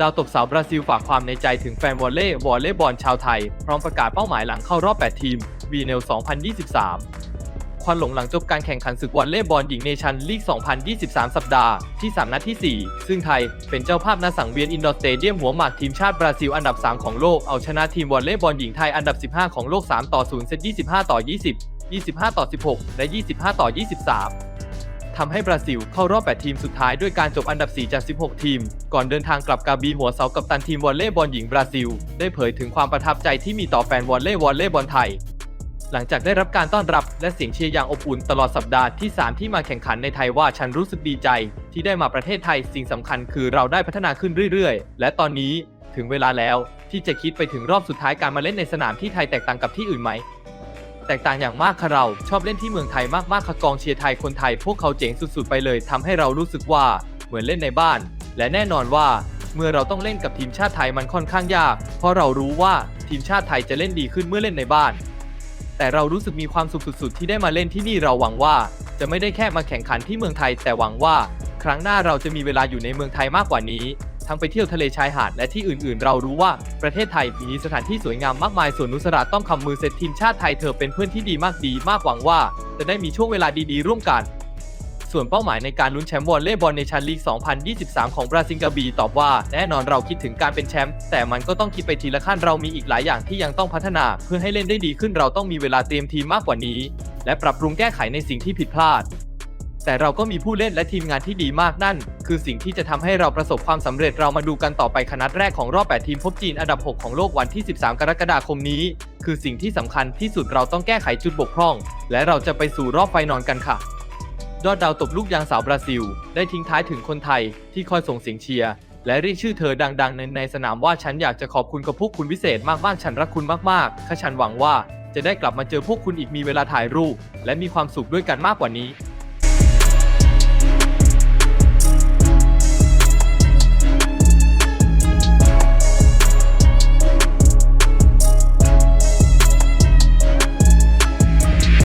ดาวตบสาวบราซิลฝากความในใจถึงแฟนวอลเล่วอลเล่บอลชาวไทย พร้อมประกาศเป้าหมายหลังเข้ารอบ 8 ทีมวีเนล2023 ควันหลงหลังจบการแข่งขันศึกวอลเลย์บอลหญิงเนชั่นลีก 2023 สัปดาห์ที่ 3 นัดที่ 4 ซึ่งไทยเป็นเจ้าภาพณสังเวียนอินดอร์สเตเดียมหัวหมากทีมชาติบราซิลอันดับ 3 ของโลกเอาชนะทีมวอลเลย์บอลหญิงไทยอันดับ 15 ของโลก 3 ต่อ 0 เซต 25 ต่อ 20 25 ต่อ 16 และ 25 ต่อ 23 ทำให้บราซิลเข้ารอบ 8 ทีมสุดท้ายด้วยการจบอันดับ 4 จาก 16 ทีม ก่อนเดินทางกลับกาบีหัวเสากับตันทีมวอลเลย์บอลหญิงบราซิล ได้เผยถึงความประทับใจที่มีต่อแฟนวอลเลย์วอลเลย์บอลไทย หลังจากได้รับการต้อนรับและเสียงเชียร์อย่างอบอุ่นตลอดสัปดาห์ที่ 3 ที่มาแข่งขันในไทยว่าฉันรู้สึกดีใจ ที่ได้มาประเทศไทยสิ่งสำคัญคือเราได้พัฒนาขึ้นเรื่อยๆ และตอนนี้ถึงเวลาแล้วที่จะคิดไปถึงรอบสุดท้ายการมาเล่นในสนามที่ไทยแตกต่างกับที่อื่นไหม แตกต่างอย่างมากค่ะเรา ชอบเล่นที่เมืองไทยมากๆค่ะกองเชียร์ไทยคนไทย พวกเขาเจ๋งสุดๆไปเลยทำให้เรารู้สึกว่าเหมือนเล่นในบ้าน และแน่นอนว่าเมื่อเราต้องเล่นกับทีมชาติไทยมันค่อนข้างยาก เพราะเรารู้ว่าทีมชาติไทยจะเล่นดีขึ้นเมื่อเล่นในบ้าน แต่เรารู้สึกมีความสุขสุดๆ ที่ได้มาเล่นที่นี่เราหวังว่า จะไม่ได้แค่มาแข่งขันที่เมืองไทย แต่หวังว่า ครั้งหน้าเราจะมีเวลาอยู่ในเมืองไทยมากกว่านี้ ทั้งไปเที่ยวทะเลชายหาดและที่อื่นๆ เรารู้ว่าประเทศไทยมีสถานที่สวยงามมากมายส่วนนุสราต้องคำมือเซตทีมชาติไทยเธอเป็นเพื่อนที่ดีมากดีมากหวังว่า จะได้มีช่วงเวลาดีๆ ร่วมกัน ส่วนเป้าหมายในการลุ้นแชมป์วอลเลย์บอลในชั้นลีก 2023 ของบราซิลกาบีตอบว่า แน่นอนเราคิดถึงการเป็นแชมป์แต่มันก็ต้องคิดไปทีละขั้นเรามีอีกหลายอย่างที่ยังต้องพัฒนา เพื่อให้เล่นได้ดีขึ้นเราต้องมีเวลาเตรียมทีมมากกว่านี้ และปรับปรุงแก้ไขในสิ่งที่ผิดพลาด แต่เราก็มีผู้เล่นและทีมงานที่ดีมากนั่น คือสิ่งที่จะทำให้เราประสบความสำเร็จเรามาดูกันต่อไปคณะแรกของรอบ 8 ทีมพบจีนอันดับ 6 ของโลกวันที่ 13 กรกฎาคมนี้ คือสิ่งที่สำคัญที่สุดเราต้องแก้ไขจุดบกพร่อง และเราจะไปสู่รอบไฟนอลกันค่ะยอดดาวตบลูกยางสาวบราซิล ได้ทิ้งท้ายถึงคนไทยที่คอยส่งเสียงเชียร์และเรียกชื่อเธอดังๆในในสนามว่าฉันอยากจะขอบคุณกับพวกคุณพิเศษมากๆฉันรักคุณมากๆข้าฉันหวังว่าจะได้กลับมาเจอพวกคุณอีกมีเวลาถ่ายรูป และมีความสุขด้วยกันมากกว่านี้